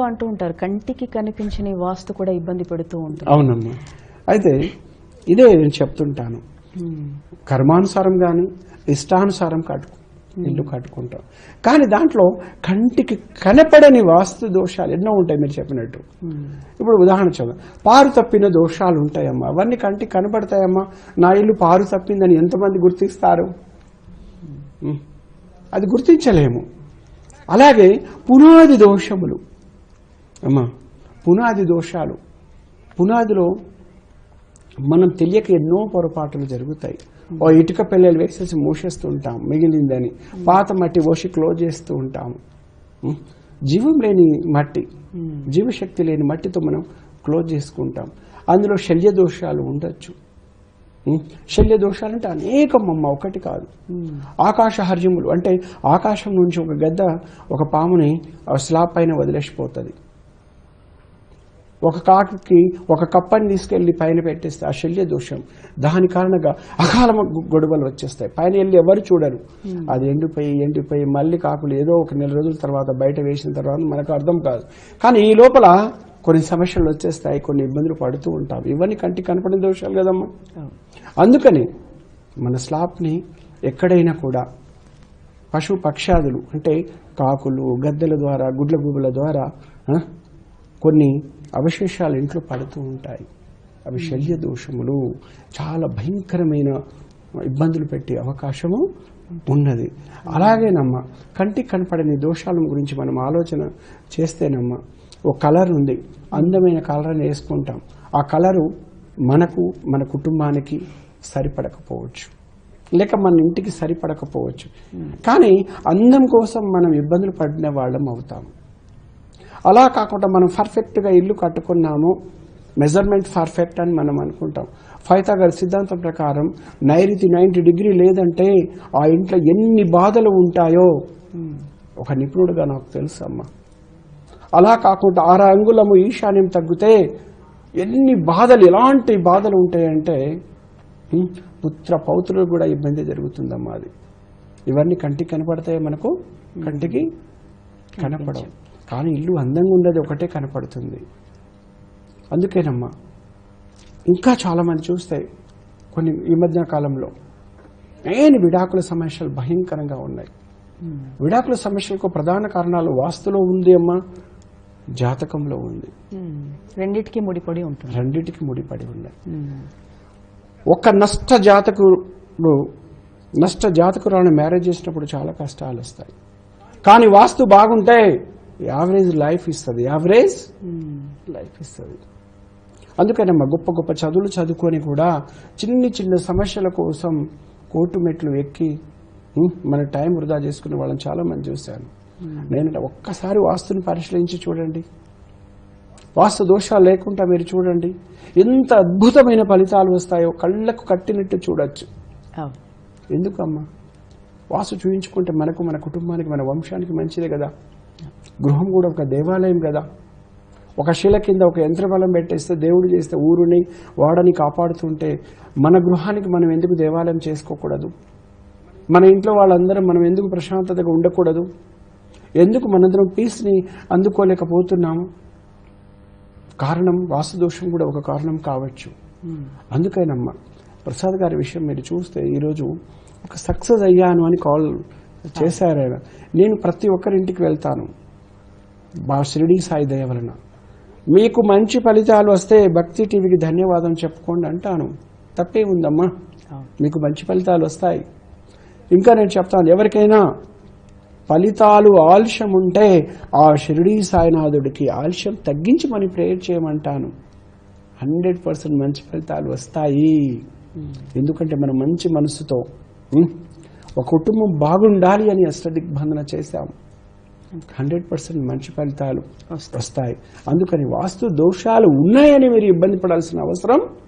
అంటూ ఉంటారు. కంటికి కనిపించని వాస్తు కూడా ఇబ్బంది పెడుతూ ఉంటుంది. అవునమ్మా. అయితే ఇదే నేను చెప్తుంటాను. కర్మానుసారం కానీ ఇష్టానుసారం కట్టు ఇల్లు కట్టుకుంటాం కానీ దాంట్లో కంటికి కనపడని వాస్తు దోషాలు ఎన్నో ఉంటాయి మీరు చెప్పినట్టు. ఇప్పుడు ఉదాహరణ చదువు పారు తప్పిన దోషాలు ఉంటాయమ్మా. అవన్నీ కంటికి కనపడతాయమ్మా. నా ఇల్లు పారు తప్పిందని ఎంతమంది గుర్తిస్తారు. అది గుర్తించలేము. అలాగే పునాది దోషములు. అమ్మా పునాది దోషాలు. పునాదిలో మనం తెలియక ఎన్నో పొరపాట్లు జరుగుతాయి. ఓ ఇటుక పిల్లలు వేసేసి మూసేస్తూ ఉంటాం మిగిలిందని. పాత మట్టి పోసి క్లోజ్ చేస్తూ ఉంటాము. జీవం లేని మట్టి ఉమ్, జీవశక్తి లేని మట్టితో మనం క్లోజ్ చేసుకుంటాం. అందులో శల్య దోషాలు ఉండొచ్చు? శల్య దోషాలు అంటే అనేకం అమ్మ ఒకటి కాదు. ఉమ్, ఆకాశ హర్యములు అంటే ఆకాశం నుంచి ఒక గద్ద ఒక పాముని స్లాబ్ పైన వదిలేసిపోతుంది. ఒక కాకుకి ఒక కప్పని తీసుకెళ్ళి పైన పెట్టేస్తే ఆ శల్య దోషం. దాని కారణంగా అకాల గొడవలు వచ్చేస్తాయి. పైన వెళ్ళి ఎవరు చూడరు. అది ఎండిపోయి ఎండిపోయి మళ్ళీ కాకులు ఏదో ఒక నెల రోజుల తర్వాత బయట వేసిన తర్వాత మనకు అర్థం కాదు. కానీ ఈ లోపల కొన్ని సమస్యలు వచ్చేస్తాయి కొన్ని ఇబ్బందులు పడుతూ ఉంటాం. ఇవన్నీ కంటికి కనపడిన దోషాలు కదమ్మా. అందుకని మన స్లాబ్ని ఎక్కడైనా కూడా పశు పక్షాదులు అంటే కాకులు గద్దెల ద్వారా గుడ్ల గుబుల ద్వారా కొన్ని అవశేషాలు ఇంట్లో పడుతూ ఉంటాయి. అవి శల్య దోషములు చాలా భయంకరమైన ఇబ్బందులు పెట్టే అవకాశము ఉన్నది. అలాగేనమ్మా కంటికి కనపడని దోషాల గురించి మనం ఆలోచన చేస్తేనమ్మా ఒక కలర్ ఉంది. అందమైన కలర్ని వేసుకుంటాం. ఆ కలరు మనకు మన కుటుంబానికి సరిపడకపోవచ్చు. లేక మన ఇంటికి సరిపడకపోవచ్చు. కానీ అందం కోసం మనం ఇబ్బందులు పడిన వాళ్ళం అవుతాం. అలా కాకుండా మనం పర్ఫెక్ట్గా ఇల్లు కట్టుకున్నాము. మెజర్మెంట్ పర్ఫెక్ట్ అని మనం అనుకుంటాం. ఫైతాగర్ సిద్ధాంతం ప్రకారం నైరుతి నైంటీ డిగ్రీ లేదంటే ఆ ఇంట్లో ఎన్ని బాధలు ఉంటాయో. ఒక నిపుణుడుగా నాకు తెలుసు అమ్మా అలా కాకుండా ఆరు అంగుళము ఈశాన్యం తగ్గితే ఎన్ని బాధలు ఎలాంటి బాధలు ఉంటాయంటే పుత్ర పౌత్రులు కూడా ఇబ్బంది జరుగుతుందమ్మా అది. ఇవన్నీ కంటికి కనపడతాయి మనకు? కంటికి కనపడవు. కానీ ఇల్లు అందంగా ఉన్నది ఒకటే కనపడుతుంది. అందుకేనమ్మా ఇంకా చాలామంది చూస్తే కొన్ని ఈ మధ్య కాలంలో నేను విడాకుల సమస్యలు భయంకరంగా ఉన్నాయి. ఉమ్, విడాకుల సమస్యలకు ప్రధాన కారణాలు వాస్తులో ఉంది అమ్మా జాతకంలో ఉంది. ఉమ్. రెండిటికి ముడిపడి ఉంటుంది. రెండిటికి ముడిపడి ఉన్నాయి. ఉమ్, ఒక నష్ట జాతకుడు నష్ట జాతకురాలను మ్యారేజ్ చేసినప్పుడు చాలా కష్టాలు వస్తాయి. కానీ వాస్తు బాగుంటే యావరేజ్ లైఫ్ ఇస్తుంది. యావరేజ్ లైఫ్ ఇస్తుంది. అందుకనమ్మా గొప్ప గొప్ప చదువులు చదువుకొని కూడా చిన్ని చిన్న సమస్యల కోసం కోర్టు మెట్లు ఎక్కి మన టైం వృధా చేసుకునే వాళ్ళని చాలా మంది చూశాను నేను ఒక్కసారి వాస్తుని పరిశీలించి చూడండి. వాస్తు దోషాలు లేకుండా మీరు చూడండి. ఎంత అద్భుతమైన ఫలితాలు వస్తాయో కళ్ళకు కట్టినట్టు చూడొచ్చు. ఎందుకమ్మా? వాస్తు చూయించుకుంటే మనకు మన కుటుంబానికి మన వంశానికి మంచిదే కదా. గృహం కూడా ఒక దేవాలయం కదా. ఒక శిల కింద ఒక యంత్రబలం పెట్టేస్తే దేవుడు చేస్తే ఊరుని వాడని కాపాడుతుంటే మన గృహానికి మనం ఎందుకు దేవాలయం చేసుకోకూడదు? మన ఇంట్లో వాళ్ళందరం మనం ఎందుకు ప్రశాంతతగా ఉండకూడదు? ఎందుకు మనందరం పీస్ని అందుకోలేకపోతున్నాము? కారణం వాస్తు దోషం కూడా ఒక కారణం కావచ్చు. ఉమ్, అందుకేనమ్మా ప్రసాద్ గారి విషయం మీరు చూస్తే ఈరోజు ఒక సక్సెస్ అయ్యాను అని కాల్ చేశారు ఆయన. నేను ప్రతి ఒక్కరింటికి వెళ్తాను. షిరిడి సాయి దయ వలన మీకు మంచి ఫలితాలు వస్తే భక్తి టీవీకి ధన్యవాదం చెప్పుకోండి అంటాను. తప్పే ఉందమ్మా. మీకు మంచి ఫలితాలు వస్తాయి. ఇంకా నేను చెప్తాను ఎవరికైనా ఫలితాలు ఆలస్యం ఉంటే ఆ షిరిడీ సాయినాథుడికి ఆలస్యం తగ్గించి మనం ప్రేయర్ చేయమంటాను. హండ్రెడ్ పర్సెంట్ మంచి ఫలితాలు వస్తాయి. ఎందుకంటే మనం మంచి మనసుతో ఒక కుటుంబం బాగుండాలి అని అష్టదిగ్బంధన చేశాం హండ్రెడ్ పర్సెంట్ మంచి ఫలితాలు వస్తాయి. అందుకని వాస్తు దోషాలు ఉన్నాయని మీరు ఇబ్బంది పడాల్సిన అవసరం